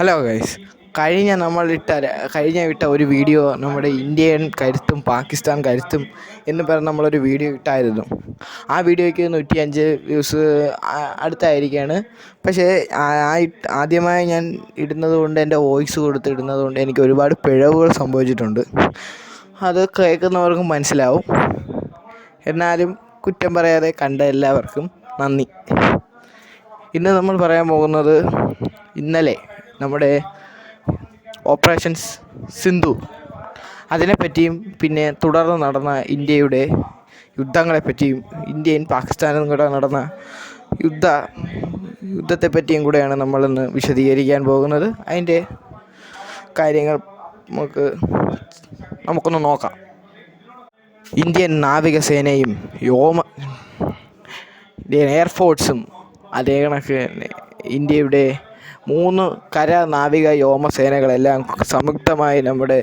Hello guys കഴിഞ്ഞ നമ്മൾ ഇട്ട കഴിഞ്ഞ വിട്ട ഒരു വീഡിയോ നമ്മുടെ ഇന്ത്യൻ കരുത്തും പാകിസ്ഥാൻ കരുത്തും എന്ന് പറഞ്ഞ് നമ്മളൊരു വീഡിയോ ഇട്ടായിരുന്നു. ആ വീഡിയോയ്ക്ക് നൂറ്റിയഞ്ച് വ്യൂസ് അടുത്തായിരിക്കുകയാണ് പക്ഷേ ആ- ആദ്യമായി ഞാൻ ഇടുന്നത് കൊണ്ട് എന്റെ വോയിസ് കൊടുത്ത് ഇടുന്നത് കൊണ്ട് എനിക്ക് ഒരുപാട് പിഴവുകൾ സംഭവിച്ചിട്ടുണ്ട്. അത് കേൾക്കുന്നവർക്കും മനസ്സിലാവും. എന്നാലും കുറ്റം പറയാതെ കണ്ട എല്ലാവർക്കും നന്ദി. ഇന്ന് നമ്മൾ പറയാൻ പോകുന്നത് ഇന്നലെ നമ്മുടെ ഓപ്പറേഷൻസ് സിന്ധു. അതിനെപ്പറ്റിയും പിന്നെ തുടർന്ന് നടന്ന ഇന്ത്യയുടെ യുദ്ധങ്ങളെപ്പറ്റിയും ഇന്ത്യയും പാകിസ്ഥാനും കൂടെ നടന്ന യുദ്ധ യുദ്ധത്തെപ്പറ്റിയും കൂടെയാണ് നമ്മളിന്ന് വിശദീകരിക്കാൻ പോകുന്നത്. അതിന്റെ കാര്യങ്ങൾ നമുക്ക് നമുക്കൊന്ന് നോക്കാം. ഇന്ത്യൻ നാവികസേനയും വ്യോമ ഇന്ത്യൻ എയർഫോഴ്സും അതേ കണക്ക് ഇന്ത്യയുടെ മൂന്ന് കര നാവിക വ്യോമസേനകളെല്ലാം സംയുക്തമായി നമ്മുടെ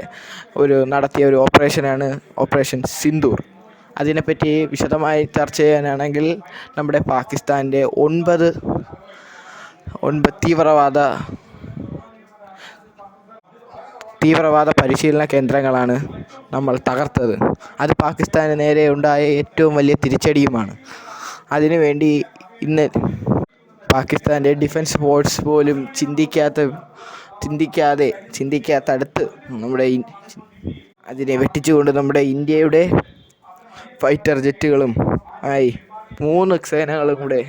ഒരു നടത്തിയ ഒരു ഓപ്പറേഷനാണ് ഓപ്പറേഷൻ സിന്ദൂർ. അതിനെപ്പറ്റി വിശദമായി ചർച്ച ചെയ്യാനാണെങ്കിൽ നമ്മുടെ പാകിസ്ഥാന്റെ ഒൻപത് ഒൻപത് തീവ്രവാദ തീവ്രവാദ പരിശീലന കേന്ദ്രങ്ങളാണ് നമ്മൾ തകർത്തത്. അത് പാകിസ്ഥാന് നേരെ ഉണ്ടായ ഏറ്റവും വലിയ തിരിച്ചടിയുമാണ്. അതിനുവേണ്ടി ഇന്ന് പാകിസ്ഥാന്റെ ഡിഫൻസ് ഫോഴ്സ് പോലും ചിന്തിക്കാത്ത ചിന്തിക്കാതെ ചിന്തിക്കാത്തടുത്ത് നമ്മുടെ അതിനെ വെട്ടിച്ചുകൊണ്ട് നമ്മുടെ ഇന്ത്യയുടെ ഫൈറ്റർ ജെറ്റുകളും ആയി മൂന്ന് സേനകളും കൂടെ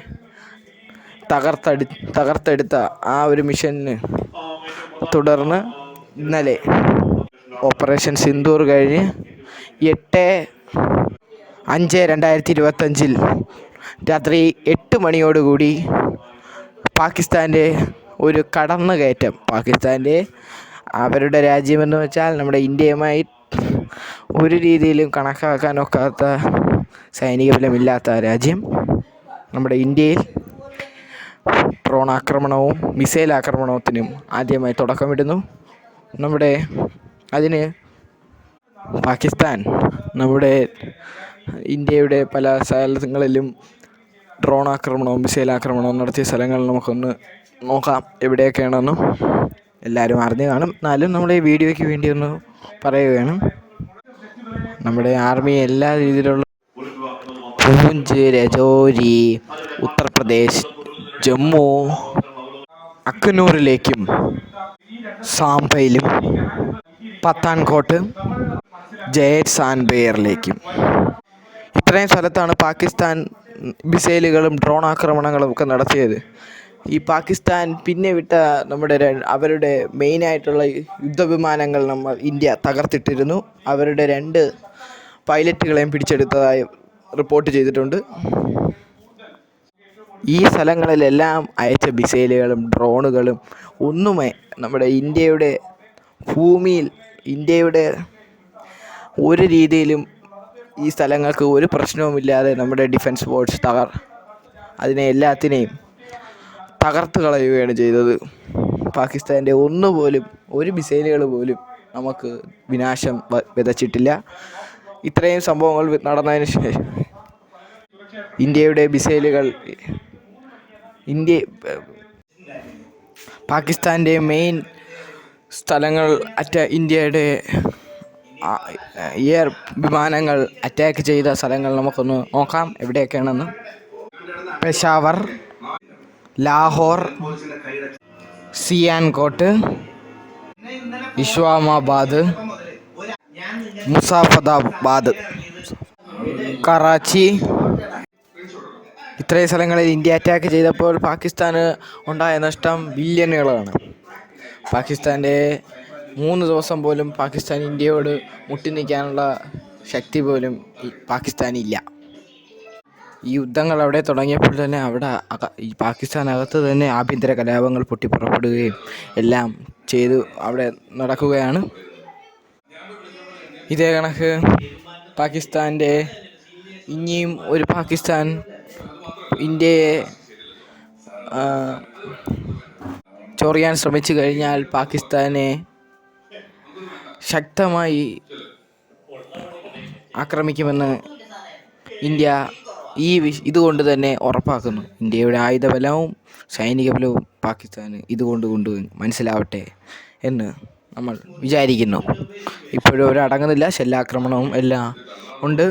തകർത്തെടു തകർത്തെടുത്ത ആ ഒരു മിഷന് തുടർന്ന് ഇന്നലെ ഓപ്പറേഷൻ സിന്ദൂർ കഴിഞ്ഞ് എട്ട് അഞ്ച് രണ്ടായിരത്തി ഇരുപത്തഞ്ചിൽ രാത്രി എട്ട് മണിയോടുകൂടി പാകിസ്ഥാന്റെ ഒരു കടന്നുകയറ്റം. പാകിസ്ഥാന്റെ അവരുടെ രാജ്യമെന്ന് വെച്ചാൽ നമ്മുടെ ഇന്ത്യയുമായി ഒരു രീതിയിലും കണക്കാക്കാനൊക്കാത്ത സൈനിക ബലമില്ലാത്ത രാജ്യം. നമ്മുടെ ഇന്ത്യയിൽ ഡ്രോൺ ആക്രമണവും മിസൈൽ ആക്രമണത്തിനും ആദ്യമായി തുടക്കമിടുന്നു. നമ്മുടെ അതിന് പാകിസ്ഥാൻ നമ്മുടെ ഇന്ത്യയുടെ പല സ്ഥലങ്ങളിലും ഡ്രോൺ ആക്രമണവും മിസൈൽ ആക്രമണവും നടത്തിയ സ്ഥലങ്ങൾ നമുക്കൊന്ന് നോക്കാം. എവിടെയൊക്കെയാണെന്നും എല്ലാവരും അറിഞ്ഞു കാണും. എന്നാലും നമ്മുടെ ഈ വീഡിയോയ്ക്ക് വേണ്ടി ഒന്ന് പറയുകയാണ്. നമ്മുടെ ആർമി എല്ലാ രീതിയിലുള്ള പൂഞ്ച് രജോരി ഉത്തർപ്രദേശ് ജമ്മു അക്കനൂറിലേക്കും സാംബയിലും പത്താൻകോട്ട് ജയസാൻബേറിലേക്കും ഇത്രയും സ്ഥലത്താണ് പാകിസ്ഥാൻ മിസൈലുകളും ഡ്രോൺ ആക്രമണങ്ങളും ഒക്കെ നടത്തിയത്. ഈ പാകിസ്ഥാൻ പിന്നെ വിട്ട നമ്മുടെ അവരുടെ മെയിനായിട്ടുള്ള യുദ്ധവിമാനങ്ങൾ നമ്മൾ ഇന്ത്യ തകർത്തിട്ടിരുന്നു. അവരുടെ രണ്ട് പൈലറ്റുകളെയും പിടിച്ചെടുത്തതായി റിപ്പോർട്ട് ചെയ്തിട്ടുണ്ട്. ഈ സ്ഥലങ്ങളിലെല്ലാം അയച്ച മിസൈലുകളും ഡ്രോണുകളും ഒന്നുമേ നമ്മുടെ ഇന്ത്യയുടെ ഭൂമിയിൽ ഇന്ത്യയുടെ ഒരു രീതിയിലും ഈ സ്ഥലങ്ങൾക്ക് ഒരു പ്രശ്നവുമില്ലാതെ നമ്മുടെ ഡിഫൻസ് ഫോഴ്സ് തകർ അതിനെ എല്ലാത്തിനെയും തകർത്ത് കളയുകയാണ് ചെയ്തത്. പാകിസ്ഥാന്റെ ഒന്നുപോലും ഒരു മിസൈലുകൾ പോലും നമുക്ക് വിനാശം വിതച്ചിട്ടില്ല. ഇത്രയും സംഭവങ്ങൾ നടന്നതിന് ശേഷം ഇന്ത്യയുടെ മിസൈലുകൾ ഇന്ത്യ പാകിസ്ഥാന്റെ മെയിൻ സ്ഥലങ്ങൾ അറ്റ ഇന്ത്യയുടെ എയർ വിമാനങ്ങൾ അറ്റാക്ക് ചെയ്ത സ്ഥലങ്ങൾ നമുക്കൊന്ന് നോക്കാം. എവിടെയൊക്കെയാണെന്ന്. പെഷാവർ ലാഹോർ സിയാൻകോട്ട് ഇസ്ലാമാബാദ് മുസാഫദാബാദ് കറാച്ചി. ഇത്രയും സ്ഥലങ്ങളിൽ ഇന്ത്യ അറ്റാക്ക് ചെയ്തപ്പോൾ പാകിസ്ഥാന് ഉണ്ടായ നഷ്ടം ബില്യണുകളാണ് പാകിസ്ഥാന്റെ മൂന്ന് ദിവസം പോലും പാകിസ്ഥാൻ ഇന്ത്യയോട് മുട്ടി നിൽക്കാനുള്ള ശക്തി പോലും പാകിസ്ഥാനില്ല. ഈ യുദ്ധങ്ങൾ അവിടെ തുടങ്ങിയപ്പോൾ തന്നെ അവിടെ ഈ പാകിസ്ഥാനകത്ത് തന്നെ ആഭ്യന്തര കലാപങ്ങൾ പൊട്ടിപ്പുറപ്പെടുകയും എല്ലാം ചെയ്തു അവിടെ നടക്കുകയാണ്. ഇതേ കണക്ക് പാകിസ്ഥാന്റെ ഇനിയും ഒരു പാകിസ്ഥാൻ ഇന്ത്യയെ ചൊറിയാൻ ശ്രമിച്ചു കഴിഞ്ഞാൽ പാകിസ്ഥാനെ ശക്തമായി ആക്രമിക്കുമെന്ന് ഇന്ത്യ ഈ വിഷ് ഇതുകൊണ്ട് തന്നെ ഉറപ്പാക്കുന്നു. ഇന്ത്യയുടെ ആയുധബലവും സൈനിക ബലവും പാകിസ്ഥാന് ഇതുകൊണ്ട് കൊണ്ട് മനസ്സിലാവട്ടെ എന്ന് നമ്മൾ വിചാരിക്കുന്നു. ഇപ്പോഴും അവരടങ്ങുന്നില്ല ശല്യാക്രമണവും എല്ലാം ഉണ്ട്.